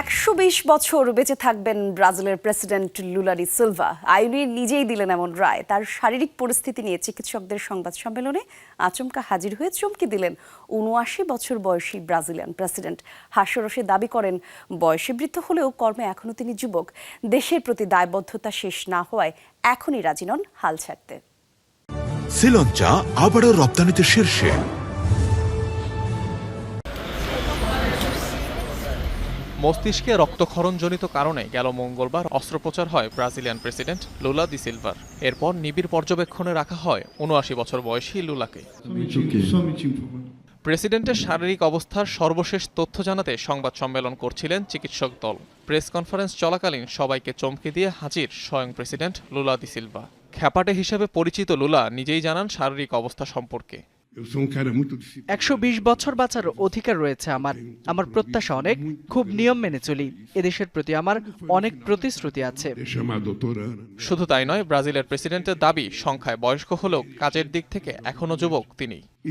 একশো বিশ বছর বেঁচে থাকবেন ব্রাজিলের প্রেসিডেন্ট লুলারি সিলভা। আইনি নিজেই দিলেন এমন রায়। তার শারীরিক পরিস্থিতি নিয়ে চিকিৎসকদের সংবাদ সম্মেলনে আচমকা হাজির হয়ে চমকে দিলেন উনআশি বছর বয়সী ব্রাজিলিয়ান প্রেসিডেন্ট। হাস্যরসে দাবি করেন, বয়সে বৃদ্ধ হলেও কর্মে এখনও তিনি যুবক। দেশের প্রতি দায়বদ্ধতা শেষ না হওয়ায় এখনই রাজি নন হাল ছাড়তে। শ্রীলঞ্চা আবারও রপ্তানিতে শীর্ষে। মস্তিষ্কে রক্তক্ষরণজনিত কারণে গেল মঙ্গলবার অস্ত্রোপচার হয় Brazilian president Lula da Silva. এরপর নিবিড় পর্যবেক্ষণে রাখা হয় উনআশি বছর বয়সী লুলাকে. প্রেসিডেন্টের শারীরিক অবস্থার সর্বশেষ তথ্য জানাতে সংবাদ সম্মেলন করছিলেন চিকিৎসক দল। প্রেস কনফারেন্স চলাকালীন সবাইকে চমকে দিয়ে হাজির স্বয়ং প্রেসিডেন্ট লুলা দি সিলভা। খ্যাপাটে হিসেবে পরিচিত লুলা নিজেই জানান শারীরিক অবস্থা সম্পর্কে। Eu sou um cara muito disciplinado. একশো বিশ বছর বাঁচার অধিকার রয়েছে আমার। আমার প্রত্যাশা অনেক খুব নিয়ম মেনে চলি। এদেশের প্রতি আমার অনেক প্রতিশ্রুতি আছে. শুধু তাই নয় ব্রাজিলের প্রেসিডেন্টের দাবি সংখ্যায় বয়স্ক হলেও কাজের দিক থেকে এখনও যুবক তিনি। E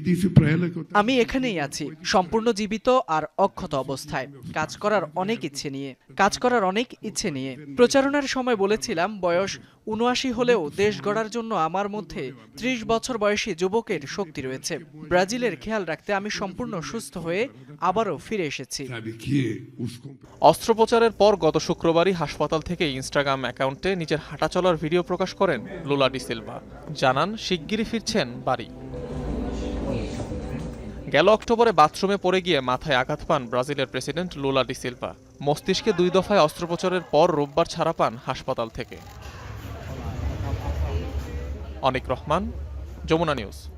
আমি এখানেই আছি সম্পূর্ণ জীবিত আর অক্ষত অবস্থায়। কাজ করার অনেক ইচ্ছে নিয়ে কাজ করার অনেক ইচ্ছে নিয়ে। প্রচারণার সময় বলেছিলাম বয়স উনআশি হলেও দেশ গড়ার জন্য আমার মধ্যে ত্রিশ বছর বয়সী যুবকের শক্তি রয়েছে। ব্রাজিলের খেয়াল রাখতে আমি সম্পূর্ণ সুস্থ হয়ে আবারও ফিরে এসেছি। অস্ত্রোপচারের পর গত শুক্রবারই হাসপাতাল থেকে ইনস্টাগ্রাম অ্যাকাউন্টে নিজের হাঁটাচলার ভিডিও প্রকাশ করেন লুলা ডি সিলভা। জানান, শিগগিরই ফিরছেন বাড়ি। গেল অক্টোবরে বাথরুমে পড়ে গিয়ে মাথায় আঘাত পান ব্রাজিলের প্রেসিডেন্ট লুলা ডি সিলভা। মস্তিষ্কে দুই দফায় অস্ত্রোপচারের পর রোববার ছাড়া পান হাসপাতাল থেকে। অনিক রহমান, যমুনা নিউজ।